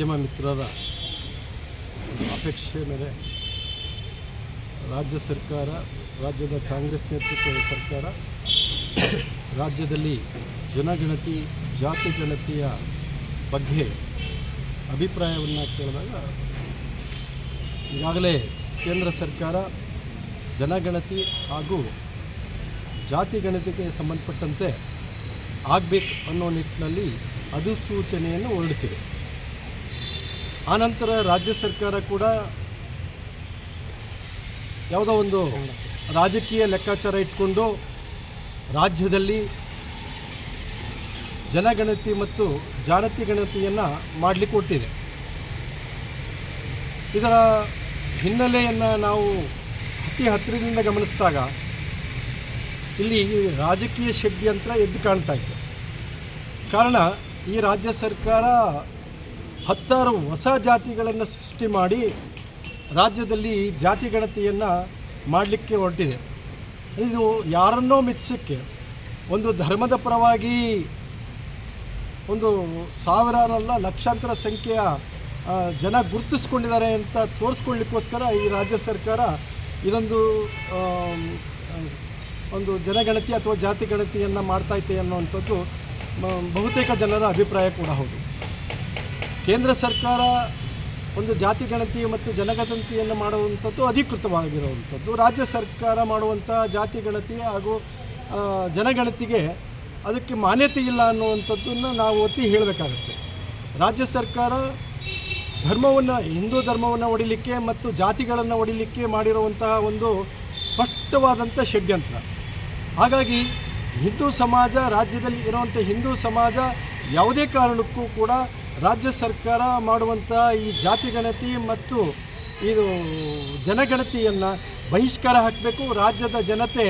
ಮಾಧ್ಯಮ ಮಿತ್ರರ ಅಪೇಕ್ಷೆ ಮೇಲೆ ರಾಜ್ಯ ಸರ್ಕಾರ, ರಾಜ್ಯದ ಕಾಂಗ್ರೆಸ್ ನೇತೃತ್ವದ ಸರ್ಕಾರ, ರಾಜ್ಯದಲ್ಲಿ ಜನಗಣತಿ, ಜಾತಿ ಗಣತಿಯ ಬಗ್ಗೆ ಅಭಿಪ್ರಾಯವನ್ನು ಕೇಳಿದಾಗ ಈಗಾಗಲೇ ಕೇಂದ್ರ ಸರ್ಕಾರ ಜನಗಣತಿ ಹಾಗೂ ಜಾತಿ ಗಣತಿಗೆ ಸಂಬಂಧಪಟ್ಟಂತೆ ಆಗಬೇಕು ಅನ್ನೋ ನಿಟ್ಟಿನಲ್ಲಿ ಅಧಿಸೂಚನೆಯನ್ನು ಹೊರಡಿಸಿದೆ. ಆನಂತರ ರಾಜ್ಯ ಸರ್ಕಾರ ಕೂಡ ಯಾವುದೋ ಒಂದು ರಾಜಕೀಯ ಲೆಕ್ಕಾಚಾರ ಇಟ್ಕೊಂಡು ರಾಜ್ಯದಲ್ಲಿ ಜನಗಣತಿ ಮತ್ತು ಜಾನತಿ ಗಣತಿಯನ್ನು ಮಾಡಲಿಕ್ಕೆ ಕೊಟ್ಟಿದೆ. ಇದರ ಹಿನ್ನೆಲೆಯನ್ನು ನಾವು ಅತಿ ಹತ್ತಿರದಿಂದ ಗಮನಿಸಿದಾಗ ಇಲ್ಲಿ ರಾಜಕೀಯ ಷಡ್ಯಂತ್ರ ಎದ್ದು ಕಾಣ್ತಾ ಇತ್ತು. ಕಾರಣ ಈ ರಾಜ್ಯ ಸರ್ಕಾರ ಹತ್ತಾರು ಹೊಸ ಜಾತಿಗಳನ್ನು ಸೃಷ್ಟಿ ಮಾಡಿ ರಾಜ್ಯದಲ್ಲಿ ಜಾತಿ ಗಣತಿಯನ್ನು ಮಾಡಲಿಕ್ಕೆ ಹೊರಟಿದೆ. ಇದು ಯಾರನ್ನೋ ಮೆಚ್ಚಿಸಕ್ಕೆ, ಒಂದು ಧರ್ಮದ ಪರವಾಗಿ ಒಂದು ಸಾವಿರಾರಲ್ಲ ಲಕ್ಷಾಂತರ ಸಂಖ್ಯೆಯ ಜನ ಗುರುತಿಸ್ಕೊಂಡಿದ್ದಾರೆ ಅಂತ ತೋರಿಸ್ಕೊಳ್ಳಿಕ್ಕೋಸ್ಕರ ಈ ರಾಜ್ಯ ಸರ್ಕಾರ ಇದೊಂದು ಒಂದು ಜನಗಣತಿ ಅಥವಾ ಜಾತಿ ಗಣತಿಯನ್ನು ಮಾಡ್ತೈತೆ ಅನ್ನುವಂಥದ್ದು ಬಹುತೇಕ ಜನರ ಅಭಿಪ್ರಾಯ ಕೂಡ ಹೌದು. ಕೇಂದ್ರ ಸರ್ಕಾರ ಒಂದು ಜಾತಿ ಗಣತಿ ಮತ್ತು ಜನಗಣತಿಯನ್ನು ಮಾಡುವಂಥದ್ದು ಅಧಿಕೃತವಾಗಿರುವಂಥದ್ದು. ರಾಜ್ಯ ಸರ್ಕಾರ ಮಾಡುವಂಥ ಜಾತಿ ಗಣತಿ ಹಾಗೂ ಜನಗಣತಿಗೆ ಅದಕ್ಕೆ ಮಾನ್ಯತೆ ಇಲ್ಲ ಅನ್ನುವಂಥದ್ದನ್ನು ನಾವು ಒತ್ತಿ ಹೇಳಬೇಕಾಗುತ್ತೆ. ರಾಜ್ಯ ಸರ್ಕಾರ ಧರ್ಮವನ್ನು, ಹಿಂದೂ ಧರ್ಮವನ್ನು ಹೊಡಿಲಿಕ್ಕೆ ಮತ್ತು ಜಾತಿಗಳನ್ನು ಹೊಡಿಲಿಕ್ಕೆ ಮಾಡಿರುವಂತಹ ಒಂದು ಸ್ಪಷ್ಟವಾದಂಥ ಷಡ್ಯಂತ್ರ. ಹಾಗಾಗಿ ಹಿಂದೂ ಸಮಾಜ, ರಾಜ್ಯದಲ್ಲಿ ಇರುವಂಥ ಹಿಂದೂ ಸಮಾಜ ಯಾವುದೇ ಕಾರಣಕ್ಕೂ ಕೂಡ ರಾಜ್ಯ ಸರ್ಕಾರ ಮಾಡುವಂಥ ಈ ಜಾತಿ ಗಣತಿ ಮತ್ತು ಇದು ಜನಗಣತಿಯನ್ನು ಬಹಿಷ್ಕಾರ ಹಾಕಬೇಕು. ರಾಜ್ಯದ ಜನತೆ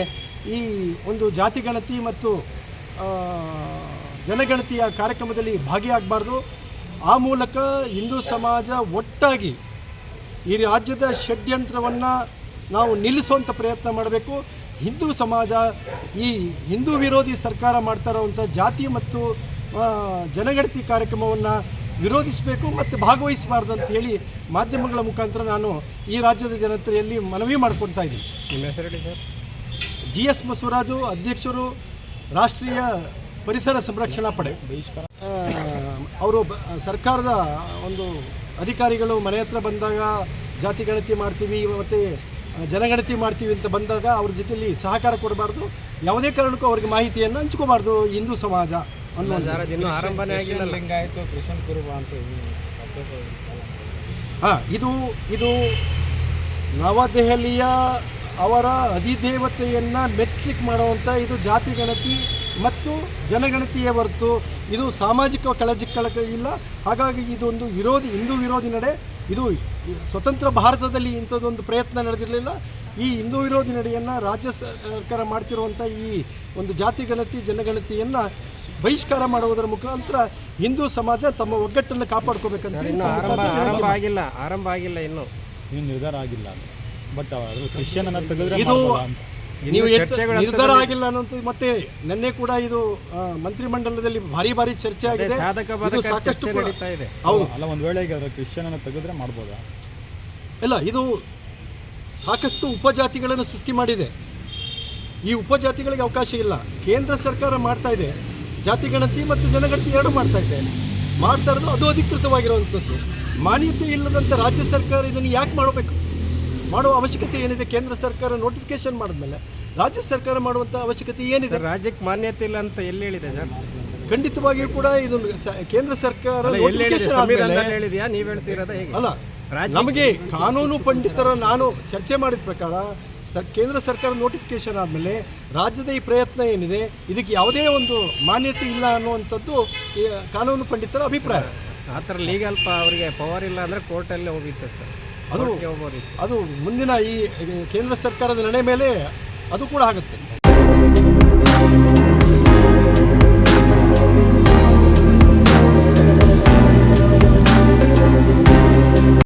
ಈ ಒಂದು ಜಾತಿ ಗಣತಿ ಮತ್ತು ಜನಗಣತಿಯ ಕಾರ್ಯಕ್ರಮದಲ್ಲಿ ಭಾಗಿಯಾಗಬಾರ್ದು. ಆ ಮೂಲಕ ಹಿಂದೂ ಸಮಾಜ ಒಟ್ಟಾಗಿ ಈ ರಾಜ್ಯದ ಷಡ್ಯಂತ್ರವನ್ನು ನಾವು ನಿಲ್ಲಿಸುವಂಥ ಪ್ರಯತ್ನ ಮಾಡಬೇಕು. ಹಿಂದೂ ಸಮಾಜ, ಈ ಹಿಂದೂ ವಿರೋಧಿ ಸರ್ಕಾರ ಮಾಡ್ತಾ ಇರೋವಂಥ ಜಾತಿ ಮತ್ತು ಜನಗಣತಿ ಕಾರ್ಯಕ್ರಮವನ್ನು ವಿರೋಧಿಸಬೇಕು ಮತ್ತು ಭಾಗವಹಿಸಬಾರ್ದು ಅಂತ ಹೇಳಿ ಮಾಧ್ಯಮಗಳ ಮುಖಾಂತರ ನಾನು ಈ ರಾಜ್ಯದ ಜನತೆಯಲ್ಲಿ ಮನವಿ ಮಾಡ್ಕೊಳ್ತಾ ಇದ್ದೀನಿ. ನಿಮ್ಮ ಹೆಸರು ಹೇಳಿ ಸರ್? ಜಿ ಎಸ್ ಬಸವರಾಜು ಅಧ್ಯಕ್ಷರು ರಾಷ್ಟ್ರೀಯ ಪರಿಸರ ಸಂರಕ್ಷಣಾ ಪಡೆ. ಅವರು ಸರ್ಕಾರದ ಒಂದು ಅಧಿಕಾರಿಗಳು ಮನೆ ಹತ್ರ ಬಂದಾಗ ಜಾತಿ ಗಣತಿ ಮಾಡ್ತೀವಿ ಮತ್ತು ಜನಗಣತಿ ಮಾಡ್ತೀವಿ ಅಂತ ಬಂದಾಗ ಅವ್ರ ಜೊತೆಯಲ್ಲಿ ಸಹಕಾರ ಕೊಡಬಾರ್ದು. ಯಾವುದೇ ಕಾರಣಕ್ಕೂ ಅವ್ರಿಗೆ ಮಾಹಿತಿಯನ್ನು ಹಂಚ್ಕೋಬಾರ್ದು ಹಿಂದೂ ಸಮಾಜ. ಅನ್ನೋ ಜಾರದ್ ಇನ್ನೂ ಆರಂಭನೇ ಆಗಿಲ್ಲ ಲಿಂಗಾಯತು ಕೃಷ್ಣನ್ ಕುರುಬ ಅಂತ ಹಾಂ ಇದು ಇದು ನವದೆಹಲಿಯ ಅವರ ಅಧಿದೇವತೆಯನ್ನು ಮೆಚ್ಚಿಕ್ ಮಾಡುವಂಥ ಇದು ಜಾತಿ ಗಣತಿ ಮತ್ತು ಜನಗಣತಿಯೇ ಹೊರತು ಇದು ಸಾಮಾಜಿಕ ಕಳಜಿ ಕಳಕ ಇಲ್ಲ. ಹಾಗಾಗಿ ಇದೊಂದು ವಿರೋಧಿ ಹಿಂದೂ ವಿರೋಧಿ ನಡೆ. ಇದು ಸ್ವತಂತ್ರ ಭಾರತದಲ್ಲಿ ಇಂಥದ್ದೊಂದು ಪ್ರಯತ್ನ ನಡೆದಿರಲಿಲ್ಲ. ಈ ಹಿಂದೂ ವಿರೋಧಿ ನಡೆಯನ್ನು ರಾಜ್ಯ ಸರ್ಕಾರ ಮಾಡ್ತಿರುವಂಥ ಈ ಒಂದು ಜಾತಿ ಗಣತಿ ಜನಗಣತಿಯನ್ನು ಬಹಿಷ್ಕಾರ ಮಾಡುವುದರ ಮುಖಾಂತರ ಹಿಂದೂ ಸಮಾಜ ತಮ್ಮ ಒಗ್ಗಟ್ಟನ್ನು ಕಾಪಾಡ್ಕೋಬೇಕಂತ ಆರಂಭ ಆರಂಭ ಆಗಿಲ್ಲ ಆರಂಭ ಆಗಿಲ್ಲ ಇನ್ನು. ಇನ್ನು ನಿರ್ಧಾರ ಆಗಿಲ್ಲ. ಬಟ್ ಅದು ಕ್ರಿಶ್ಚಿಯನ್ ಅನ್ನ ತೆಗೆದ್ರೆ ಇದು ನೀವು ನಿರ್ಧಾರ ಆಗಿಲ್ಲ ಅನ್ನೋದು ಮತ್ತೆ ನಿನ್ನೆ ಕೂಡ ಇದು ಮಂತ್ರಿ ಮಂತ್ರಿಮಂಡಲದಲ್ಲಿ ಭಾರಿ ಭಾರಿ ಚರ್ಚೆ ಆಗಿದೆ. ಸಾಧಕ ಸಾಕಷ್ಟು ಚರ್ಚೆ ನಡೀತಾ ಇದೆ. ಹೌದು. ಅಲ್ಲ ಒಂದು ವೇಳೆ ಈಗ ಕ್ರಿಶ್ಚಿಯನ್ ಅನ್ನ ತೆಗೆದ್ರೆ ಮಾಡ್ಬೋದಾ? ಇಲ್ಲ ಇದು ಸಾಕಷ್ಟು ಉಪಜಾತಿಗಳನ್ನು ಸೃಷ್ಟಿ ಮಾಡಿದೆ. ಈ ಉಪಜಾತಿಗಳಿಗೆ ಅವಕಾಶ ಇಲ್ಲ. ಕೇಂದ್ರ ಸರ್ಕಾರ ಮಾಡ್ತಾ ಇದೆ. ಜಾತಿ ಗಣತಿ ಮತ್ತು ಜನಗಣತಿ ಎರಡು ಮಾಡ್ತಾ ಇದೆ. ಮಾಡ್ತಾ ಇರೋದು ಅದು ಅಧಿಕೃತವಾಗಿರುವಂಥದ್ದು. ಮಾನ್ಯತೆ ಇಲ್ಲದಂಥ ರಾಜ್ಯ ಸರ್ಕಾರ ಇದನ್ನು ಯಾಕೆ ಮಾಡಬೇಕು? ಮಾಡುವ ಅವಶ್ಯಕತೆ ಏನಿದೆ? ಕೇಂದ್ರ ಸರ್ಕಾರ ನೋಟಿಫಿಕೇಶನ್ ಮಾಡಿದ್ಮೇಲೆ ರಾಜ್ಯ ಸರ್ಕಾರ ಮಾಡುವಂಥ ಅವಶ್ಯಕತೆ ಏನಿದೆ? ರಾಜ್ಯಕ್ಕೆ ಮಾನ್ಯತೆ ಇಲ್ಲ ಅಂತ ಎಲ್ಲಿ ಹೇಳಿದೆ ಸರ್? ಖಂಡಿತವಾಗಿಯೂ ಕೂಡ ಇದು ಕೇಂದ್ರ ಸರ್ಕಾರ ಅಲ್ಲ, ನಮಗೆ ಕಾನೂನು ಪಂಡಿತರ ನಾನು ಚರ್ಚೆ ಮಾಡಿದ ಪ್ರಕಾರ ಸರ್ ಕೇಂದ್ರ ಸರ್ಕಾರ ನೋಟಿಫಿಕೇಶನ್ ಆದಮೇಲೆ ರಾಜ್ಯದ ಈ ಪ್ರಯತ್ನ ಏನಿದೆ ಇದಕ್ಕೆ ಯಾವುದೇ ಒಂದು ಮಾನ್ಯತೆ ಇಲ್ಲ ಅನ್ನುವಂಥದ್ದು ಈ ಕಾನೂನು ಪಂಡಿತರ ಅಭಿಪ್ರಾಯ. ಆ ಥರ ಲೀಗಲ್ ಪ ಅವರಿಗೆ ಪವರ್ ಇಲ್ಲ ಅಂದರೆ ಕೋರ್ಟಲ್ಲೇ ಹೋಗಿತ್ತು ಸರ್. ಅದು ಅದು ಮುಂದಿನ ಈ ಕೇಂದ್ರ ಸರ್ಕಾರದ ನಡೆ ಮೇಲೆ ಅದು ಕೂಡ ಆಗುತ್ತೆ.